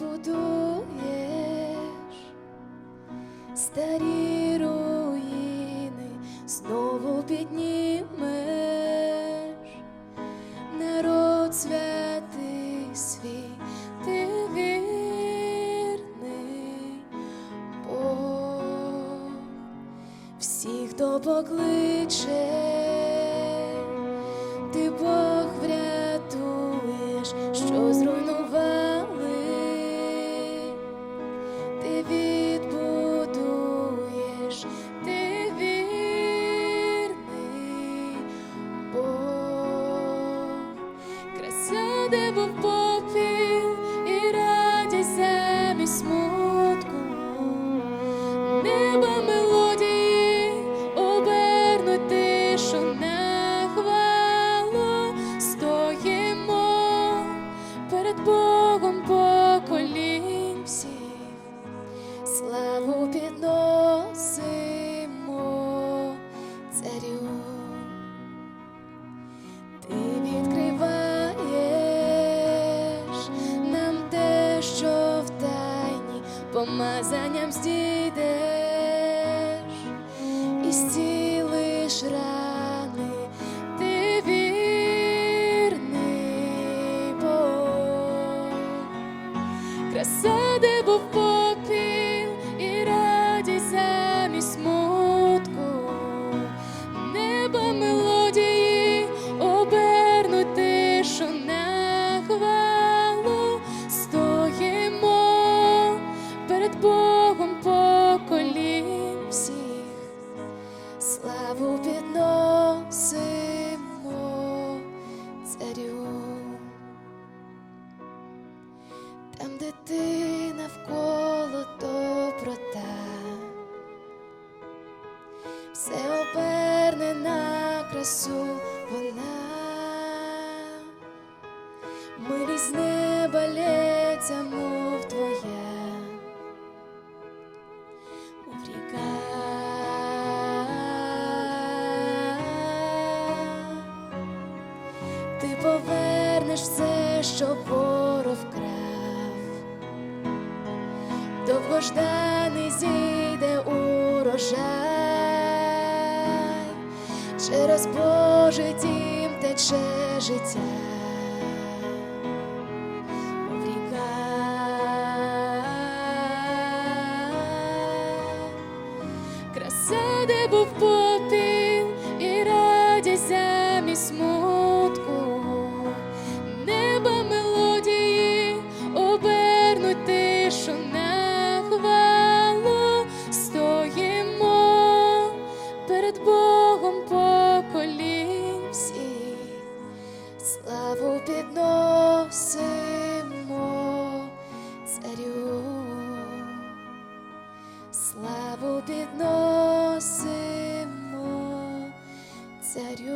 відбудуєш старі руїни, знову піднімеш народ святий свій, ти вірний Бог, всіх, хто покличе. Краса, де був і радість замість смутку, неба мелодії обернуть тишу на хвалу, стоїмо перед Богом поколінь всіх славу підносимо помазанням здійдеш і зцілиш рани, перед Богом поколінь всіх, славу підносимо царю. Там, де ти навколо доброта, все оберне на красу повернеш все, що ворог вкрав, довгожданий зійде урожай, через Божий дім тече життя. Краса, де був перед Богом поколінь всіх славу підносимо царю, славу підносимо царю.